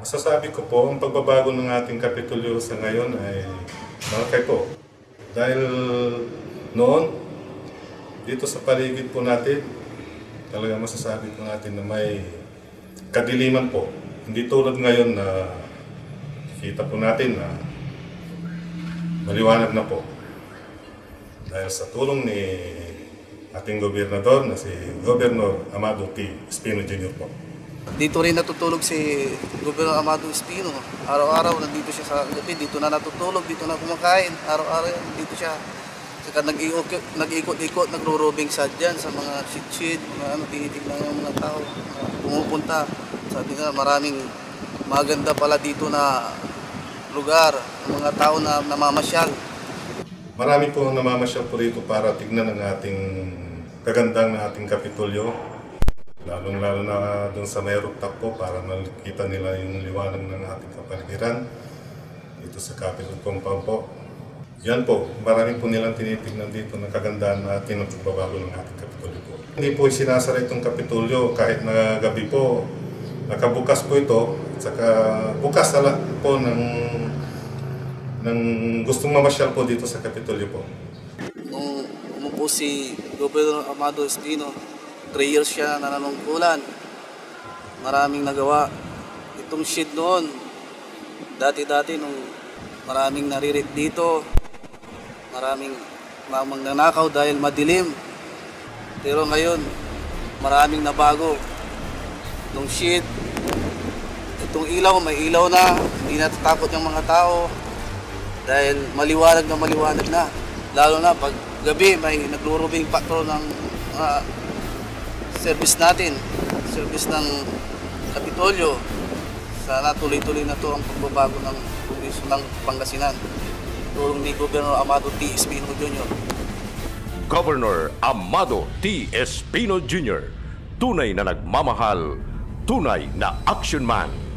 Masasabi ko po, ang pagbabago ng ating Kapitolyo sa ngayon ay malaki po. Dahil noon, dito sa paligid po natin, talaga masasabi po natin na may kadiliman po. Hindi tulad ngayon na kita po natin na maliwanag na po. Dahil sa tulong ni ating gobernador na si Governor Amado T. Espino Jr. po. Dito rin natutulog si Gobernador Amado Espino. Araw-araw nandito siya sa gabi, dito na natutulog, dito na kumakain. Araw-araw dito siya. Saka nag-ikot-ikot, nagro-robing sa dyan sa mga shit-shit, mga ano, tinitignan yung mga tao. mga Pumupunta. Sabi nga, maraming maganda pala dito na lugar, mga tao na namamasyal. Marami po namamasyal po rito para tignan ang ating kagandang na ating kapitolyo. Lalong-lalo na doon sa may rooftop po para makita nila yung liwanag ng ating kapaligiran dito sa Capitol Compound po. Yan po, marami po nilang tinitignan dito ng kagandahan natin ng pagbabago ng ating kapitolyo po. Hindi po sinasara itong kapitolyo kahit na gabi po. Nakabukas po ito, at saka bukas na po ng ng gustong mamasyal po dito sa Kapitolyo po. Nung umupo si Gobernador Amado Espino, 3 years siya nananungkulan. Maraming nagawa. Itong shit noon, dati-dati nung maraming naririt dito, maraming mamang nanakaw dahil madilim. Pero ngayon, maraming nabago. Itong shit, itong ilaw, may ilaw na, hindi natatakot yung mga tao dahil maliwanag na maliwanag na. Lalo na pag gabi may naglurubing patrol ng ah, service natin, service ng Kapitolyo. Sana tuloy-tuloy na to ang pagbabago ng pulisyo ng Pangasinan. Tulong ni Governor Amado T. Espino Jr. Governor Amado T. Espino Jr. Tunay na nagmamahal, tunay na action man.